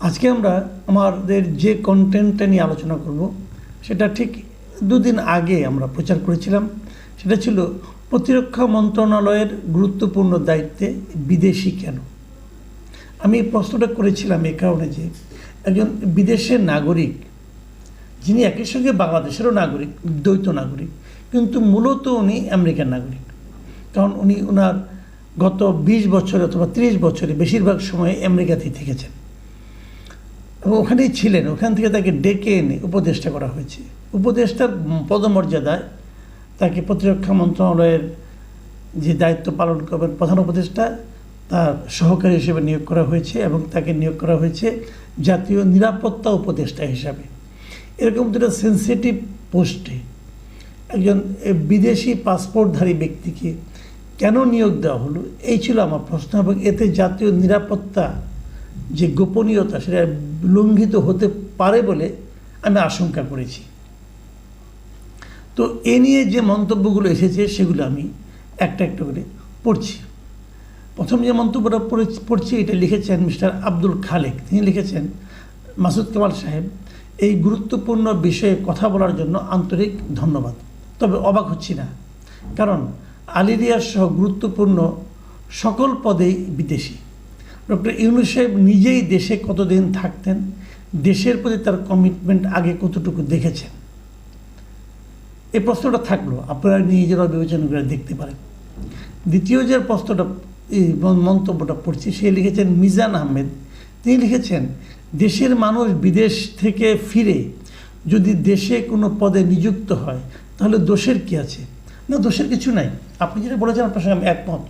আজকে আমরা আমাদের যে কন্টেন্টটা নিয়ে আলোচনা করব, সেটা ঠিক দুদিন আগে আমরা প্রচার করেছিলাম। সেটা ছিল, প্রতিরক্ষা মন্ত্রণালয়ের গুরুত্বপূর্ণ দায়িত্বে বিদেশি কেন? আমি প্রশ্নটা করেছিলাম এই কারণে যে, একজন বিদেশের নাগরিক, যিনি একই সঙ্গে বাংলাদেশেরও নাগরিক, দ্বৈত নাগরিক, কিন্তু মূলত উনি আমেরিকান নাগরিক। কারণ উনি ওনার গত বিশ বছর অথবা ত্রিশ বছরে বেশিরভাগ সময় আমেরিকাতেই থেকেছেন। এবং ওখানেই ছিলেন, ওখান থেকে তাকে ডেকে এনে উপদেষ্টা করা হয়েছে। উপদেষ্টার পদমর্যাদায় তাকে প্রতিরক্ষা মন্ত্রণালয়ের যে দায়িত্ব পালন করবেন প্রধান উপদেষ্টা, তার সহকারী হিসেবে নিয়োগ করা হয়েছে এবং তাকে নিয়োগ করা হয়েছে জাতীয় নিরাপত্তা উপদেষ্টা হিসাবে। এরকম দুটো সেন্সিটিভ পোস্টে একজন বিদেশি পাসপোর্টধারী ব্যক্তিকে কেন নিয়োগ দেওয়া হলো, এই ছিল আমার প্রশ্ন এবং এতে জাতীয় নিরাপত্তা যে গোপনীয়তা সেটা লঙ্ঘিত হতে পারে বলে আমি আশঙ্কা করেছি। তো এ নিয়ে যে মন্তব্যগুলো এসেছে সেগুলো আমি একটা একটা করে পড়ছি। প্রথম যে মন্তব্যটা পড়ে- পড়ছি এটা লিখেছেন মিস্টার আব্দুল খালেক। তিনি লিখেছেন, মাসুদ কামাল সাহেব, এই গুরুত্বপূর্ণ বিষয়ে কথা বলার জন্য আন্তরিক ধন্যবাদ। তবে অবাক হচ্ছি না, কারণ আলিরিয়ার সহ গুরুত্বপূর্ণ সকল পদেই বিদেশি। ডক্টর ইউনুস সাহেব নিজেই দেশে কতদিন থাকতেন? দেশের প্রতি তার কমিটমেন্ট আগে কতটুকু দেখেছেন? এই প্রশ্নটা থাকল, আপনারা নিজেরা বিবেচনা করে দেখতে পারেন। দ্বিতীয় যে প্রশ্নটা মন্তব্যটা পড়ছি, সে লিখেছেন, মিজান আহমেদ, তিনি লিখেছেন, দেশের মানুষ বিদেশ থেকে ফিরে যদি দেশে কোনো পদে নিযুক্ত হয়, তাহলে দোষের কি আছে? না, দোষের কিছু নাই। আপনি যেটা বলেছেন, আপনার সঙ্গে আমি একমত।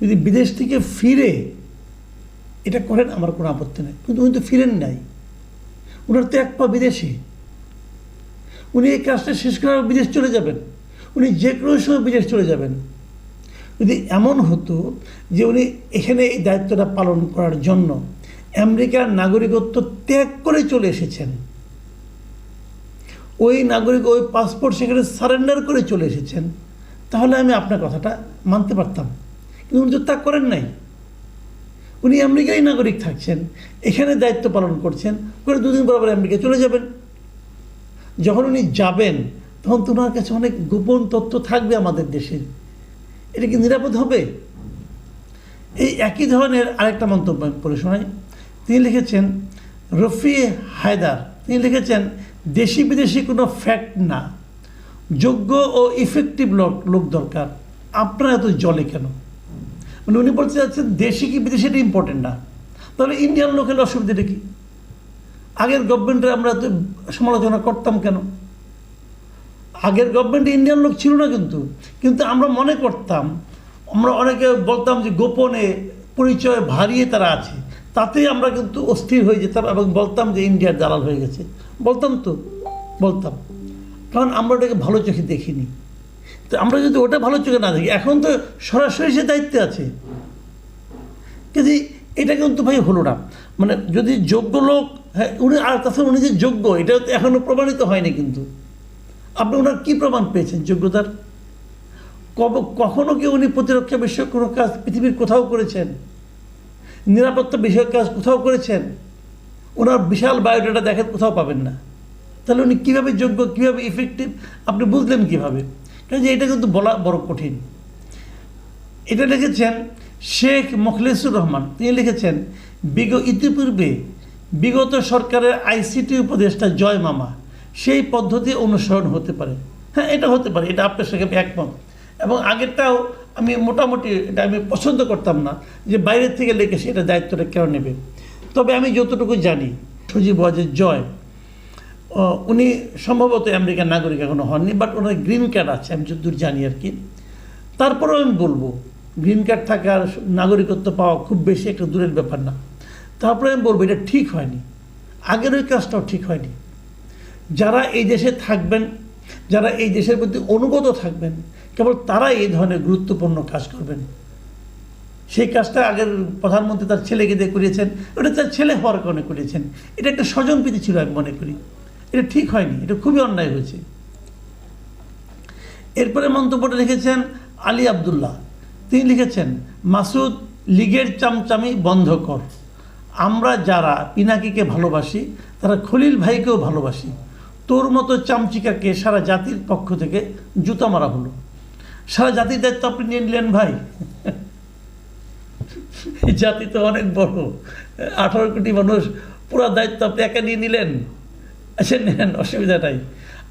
যদি বিদেশ থেকে ফিরে এটা করেন, আমার কোনো আপত্তি নেই। কিন্তু উনি তো ফিরেন নাই। ওনার তো এক পা বিদেশি। উনি এই কাজটা শেষ করার বিদেশ চলে যাবেন। উনি যে কোনো সময় বিদেশ চলে যাবেন। যদি এমন হতো যে উনি এখানে এই দায়িত্বটা পালন করার জন্য আমেরিকার নাগরিকত্ব ত্যাগ করে চলে এসেছেন, ওই নাগরিক ওই পাসপোর্ট সেখানে সারেন্ডার করে চলে এসেছেন, তাহলে আমি আপনার কথাটা মানতে পারতাম। কিন্তু উনি তো তা করেন নাই। উনি আমেরিকারই নাগরিক থাকছেন, এখানে দায়িত্ব পালন করছেন, করে দুদিন পর আবার আমেরিকা চলে যাবেন। যখন উনি যাবেন, তখন তো ওনার কাছে অনেক গোপন তথ্য থাকবে আমাদের দেশের এটা কি নিরাপদ হবে? এই একই ধরনের আরেকটা মন্তব্য পড়ে শোনাই। তিনি লিখেছেন, রফি হায়দার, তিনি লিখেছেন, দেশি বিদেশি কোনো ফ্যাক্ট না। যোগ্য ও ইফেক্টিভ লোক লোক দরকার। আপনারা এত জলে কেন? মানে উনি বলতে চাচ্ছেন, দেশি কি বিদেশি এটা ইম্পর্টেন্ট না? তাহলে ইন্ডিয়ান লোকের অসুবিধাটা কি? আগের গভর্নমেন্টের আমরা তো সমালোচনা করতাম কেন? আগের গভর্নমেন্টে ইন্ডিয়ান লোক ছিল না কিন্তু। কিন্তু আমরা মনে করতাম, আমরা অনেকে বলতাম যে গোপনে পরিচয় ভারিয়ে তারা আছে। তাতেই আমরা কিন্তু অস্থির হয়ে যেতাম এবং বলতাম যে ইন্ডিয়ার দালাল হয়ে গেছে। বলতাম তো, বলতাম। কারণ আমরা ওটাকে ভালো চোখে দেখিনি। তো আমরা যদি ওটা ভালো চোখে না দেখি, এখন তো সরাসরি সে দায়িত্বে আছে। কিন্তু এটা কিন্তু ভাই হলো না। মানে যদি যোগ্য লোক হ্যাঁ উনি আর তাছাড়া উনি যে যোগ্য, এটা এখনও প্রমাণিত হয়নি কিন্তু। আপনি ওনার কী প্রমাণ পেয়েছেন যোগ্যতার? কব, কখনো কি উনি প্রতিরক্ষা বিষয়ক কোনো কাজ পৃথিবীর কোথাও করেছেন? নিরাপত্তা বিষয়ক কাজ কোথাও করেছেন? ওনার বিশাল বায়োডাটা দেখেন কোথাও পাবেন না। তাহলে উনি কীভাবে যোগ্য, কীভাবে ইফেক্টিভ আপনি বুঝলেন কীভাবে? কাজে এটা কিন্তু বলা বড় কঠিন। এটা লিখেছেন শেখ মোখলেসুর রহমান। তিনি লিখেছেন বিগ ইতিপূর্বে বিগত সরকারের আইসিটি উপদেষ্টা জয় মামা সেই পদ্ধতি অনুসরণ হতে পারে। হ্যাঁ এটা হতে পারে, এটা আপনার সঙ্গে একমত। এবং আগেরটাও আমি মোটামুটি এটা আমি পছন্দ করতাম না যে বাইরের থেকে লেগে সে এটা দায়িত্বটা কেউ নেবে। তবে আমি যতটুকু জানি, সজীব ওয়াজের জয় উনি সম্ভবত আমেরিকার নাগরিক এখনও হননি বাট ওনার গ্রিন কার্ড আছে, আমি যতদূর জানি আর কি। তারপরেও আমি বলব গ্রিন কার্ড থাকার নাগরিকত্ব পাওয়া খুব বেশি একটা দূরের ব্যাপার না। তারপরে আমি বলব, এটা ঠিক হয়নি। আগের ওই কাজটাও ঠিক হয়নি। যারা এই দেশে থাকবেন, যারা এই দেশের প্রতি অনুগত থাকবেন, কেবল তারাই এই ধরনের গুরুত্বপূর্ণ কাজ করবেন। সেই কাজটা আগের প্রধানমন্ত্রী তার ছেলেকে দিয়ে করিয়েছেন, ওটা তার ছেলে হওয়ার কারণে করিয়েছেন। এটা একটা স্বজনপ্রীতি ছিল আমি মনে করি। এটা ঠিক হয়নি, এটা খুবই অন্যায় হয়েছে। এরপরে মন্তব্যটা লিখেছেন আলী আবদুল্লাহ। তিনি লিখেছেন, মাসুদ, লীগের চামচামি বন্ধ কর। আমরা যারা পিনাকিকে ভালোবাসি, তারা খলিল ভাইকেও ভালোবাসি। তোর মতো চামচিকাকে সারা জাতির পক্ষ থেকে জুতা মারা হলো। সারা জাতির দায়িত্ব আপনি নিয়ে নিলেন ভাই। জাতি তো অনেক বড়। আঠারো কোটি মানুষ, পুরো দায়িত্ব আপনি একা নিয়ে নিলেন। আচ্ছা নেন, অসুবিধা নাই।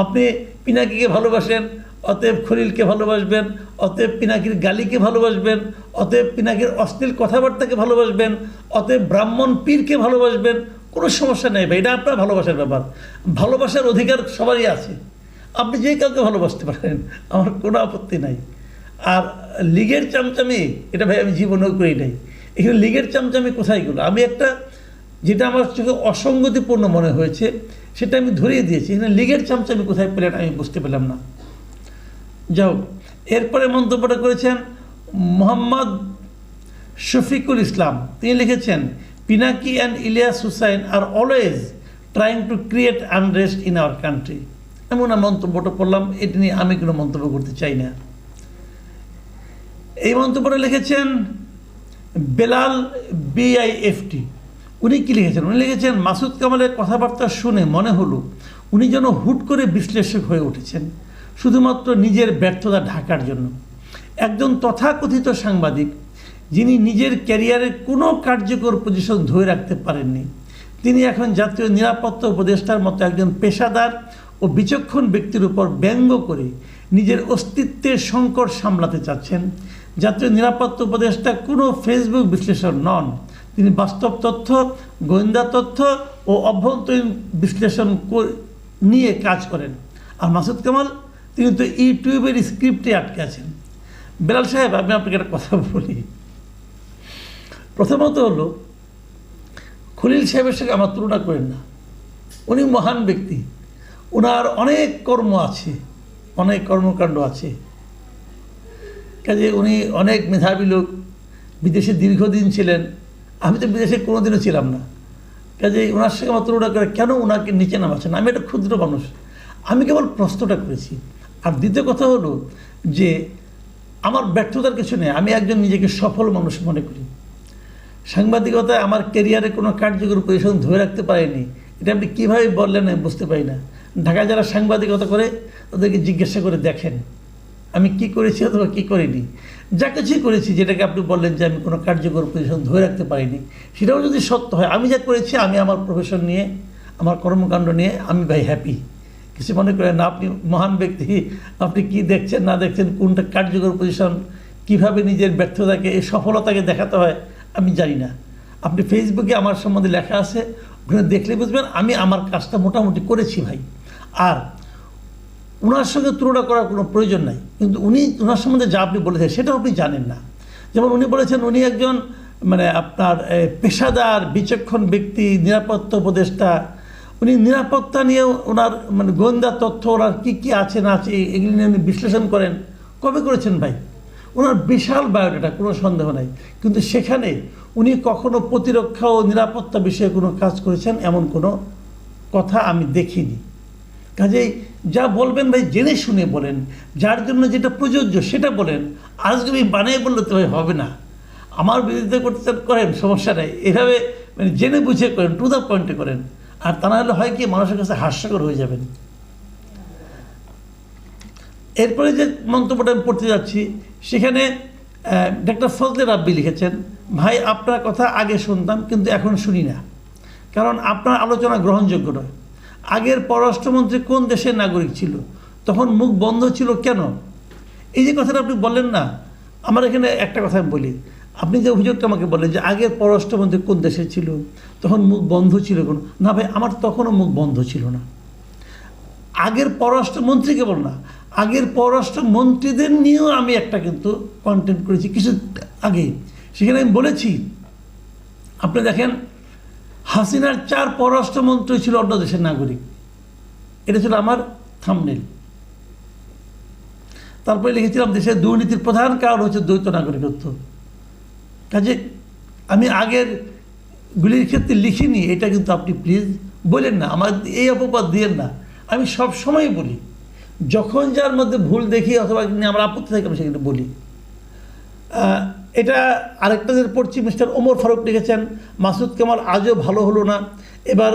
আপনি পিনাকিকে ভালোবাসেন, অতএব খলিলকে ভালোবাসবেন, অতএব পিনাকির গালিকে ভালোবাসবেন, অতএব পিনাকির অশ্লীল কথাবার্তাকে ভালোবাসবেন, অতএব ব্রাহ্মণ পীরকে ভালোবাসবেন, কোনো সমস্যা নেই ভাই, এটা আপনার ভালোবাসার ব্যাপার। ভালোবাসার অধিকার সবারই আছে। আপনি যে কাউকে ভালোবাসতে পারেন, আমার কোনো আপত্তি নাই। আর লিগের চামচামি, এটা ভাই আমি জীবনেও করি নাই। এখানে লিগের চামচামি কোথায় গেলো? আমি একটা যেটা আমার চোখে অসঙ্গতিপূর্ণ মনে হয়েছে, সেটা আমি ধরিয়ে দিয়েছি। এখানে লিগের চামচা আমি কোথায় পেলেন আমি বুঝতে পেলাম না। যাও, এরপরে মন্তব্যটা করেছেন মোহাম্মদ শফিকুল ইসলাম। তিনি লিখেছেন, Pinaki and Ilias Hussain are always trying to create unrest in our country এমন মন্তব্যটা পড়লাম, এটি নিয়ে আমি কোনো মন্তব্য করতে চাই না। এই মন্তব্যটা লিখেছেন বেলাল বিআইএফটি। উনি কি লিখেছেন? উনি লিখেছেন, মাসুদ কামালের কথাবার্তা শুনে মনে হলো উনি যেন হুট করে বিশ্লেষক হয়ে উঠেছেন, শুধুমাত্র নিজের ব্যর্থতা ঢাকার জন্য। একজন তথাকথিত সাংবাদিক, যিনি নিজের ক্যারিয়ারের কোনো কার্যকর পজিশন ধরে রাখতে পারেননি, তিনি এখন জাতীয় নিরাপত্তা উপদেষ্টার মতো একজন পেশাদার ও বিচক্ষণ ব্যক্তির উপর ব্যঙ্গ করে নিজের অস্তিত্বের সংকট সামলাতে চাচ্ছেন। জাতীয় নিরাপত্তা উপদেষ্টা কোনো ফেসবুক বিশ্লেষণ নন তিনি বাস্তব তথ্য, গোয়েন্দা তথ্য ও অভ্যন্তরীণ বিশ্লেষণ নিয়ে কাজ করেন। আর মাসুদ কামাল, তিনি তো ইউটিউবের স্ক্রিপ্টে আটকে আছেন। বেলাল সাহেব, আমি আপনাকে একটা কথা বলি। প্রথমত হলো, খলিল সাহেবের সঙ্গে আমার তুলনা করেন না। উনি মহান ব্যক্তি। ওনার অনেক কর্ম আছে, অনেক কর্মকাণ্ড আছে। কাজে উনি অনেক মেধাবী লোক। বিদেশে দীর্ঘদিন ছিলেন। আমি তো বিদেশে কোনোদিনও ছিলাম না। কাজে ওনার সঙ্গে আমার তুলনা করে কেন ওনাকে নিচে নামাচ্ছেন? আমি একটা ক্ষুদ্র মানুষ। আমি কেবল প্রশ্নটা করেছি। আর দ্বিতীয় কথা হলো যে আমার ব্যর্থতার কিছু নেই। আমি একজন নিজেকে সফল মানুষ মনে করি। সাংবাদিকতায় আমার কেরিয়ারে কোনো কার্যকর পজিশন ধরে রাখতে পারিনি। এটা আপনি কীভাবে বললেন আমি বুঝতে পারি না। ঢাকায় যারা সাংবাদিকতা করে, তাদেরকে জিজ্ঞাসা করে দেখেন। আমি কি করেছি অথবা কী করিনি? যা কিছুই করেছি, যেটাকে আপনি বললেন যে আমি কোনো কার্যকর পজিশন ধরে রাখতে পারিনি, সেটাও যদি সত্য হয়, আমি যা করেছি, আমি আমার প্রফেশন নিয়ে, আমার কর্মকাণ্ড নিয়ে আমি ভাই হ্যাপি কিছু মনে করেন না, আপনি মহান ব্যক্তি, আপনি কি দেখছেন, না দেখছেন, কোনটা কার্যকর পজিশন কীভাবে নিজের ব্যর্থতাকে, এই সফলতাকে দেখাতে হয়, আমি জানি না। আপনি ফেসবুকে আমার সম্বন্ধে লেখা আছে, ওখানে দেখলে বুঝবেন, আমি আমার কাজটা মোটামুটি করেছি ভাই। আর ওনার সঙ্গে তুলনা করার কোনো প্রয়োজন নাই। কিন্তু উনি ওনার সম্বন্ধে যা আপনি বলেছেন, সেটাও আপনি জানেন না। যেমন উনি বলেছেন, উনি একজন মানে আপনার পেশাদার, বিচক্ষণ ব্যক্তি, নিরাপত্তা উপদেষ্টা। উনি নিরাপত্তা নিয়ে ওনার মানে গোয়েন্দা তথ্য, ওনার কী কী আছে না আছে, এগুলি নিয়ে উনি বিশ্লেষণ করেন। কবে করেছেন ভাই? ওনার বিশাল বায়োডাটা, কোনো সন্দেহ নাই। কিন্তু সেখানে উনি কখনো প্রতিরক্ষা ও নিরাপত্তা বিষয়ে কোনো কাজ করেছেন, এমন কোনো কথা আমি দেখিনি। কাজেই যা বলবেন ভাই, জেনে শুনে বলেন। যার জন্য যেটা প্রযোজ্য সেটা বলেন। আজকে আমি বানিয়ে বললে তো ভাই হবে না। আমার বিরুদ্ধে করতে করেন, সমস্যা নেই। এভাবে মানে জেনে বুঝে করেন টু দ্য পয়েন্টে করেন। আর তা না হলে হয় কি, মানুষের কাছে হাস্যকর হয়ে যাবেন। এরপরে যে মন্তব্যটা আমি পড়তে যাচ্ছি, সেখানে ডাক্তার ফজলে রাব্বি লিখেছেন, ভাই, আপনার কথা আগে শুনতাম, কিন্তু এখন শুনি না। কারণ আপনার আলোচনা গ্রহণযোগ্য নয়। আগের পররাষ্ট্রমন্ত্রী কোন দেশের নাগরিক ছিল? তখন মুখ বন্ধ ছিল কেন? এই যে কথাটা আপনি বললেন না, আমার এখানে একটা কথা আমি বলি। আপনি যে অভিযোগটা আমাকে বলেন যে আগের পররাষ্ট্রমন্ত্রী কোন দেশে ছিল, তখন মুখ বন্ধ ছিল কোন? না ভাই, আমার তখনও মুখ বন্ধ ছিল না। আগের পররাষ্ট্রমন্ত্রী কেবল না, আগের পররাষ্ট্রমন্ত্রীদের নিয়েও আমি একটা কিন্তু কন্টেন্ট করেছি কিছু আগে। সেখানে আমি বলেছি, আপনি দেখেন হাসিনার চার পররাষ্ট্রমন্ত্রী ছিল অন্য দেশের নাগরিক। এটা ছিল আমার থামনেল তারপরে লিখেছিলাম, দেশের দুর্নীতির প্রধান কারণ হচ্ছে দ্বৈত নাগরিকত্ব। কাজে আমি আগের গুলির ক্ষেত্রে লিখিনি, এটা কিন্তু আপনি প্লিজ বলেন না, আমার এই অপবাদ দিয়েন না। আমি সব সময় বলি, যখন যার মধ্যে ভুল দেখি অথবা আমরা আপত্তি থাকি, আমি সেখানে বলি। এটা আরেকটা যে পড়ছি, মিস্টার ওমর ফারুক লিখেছেন, মাসুদ কামাল আজও ভালো হলো না। এবার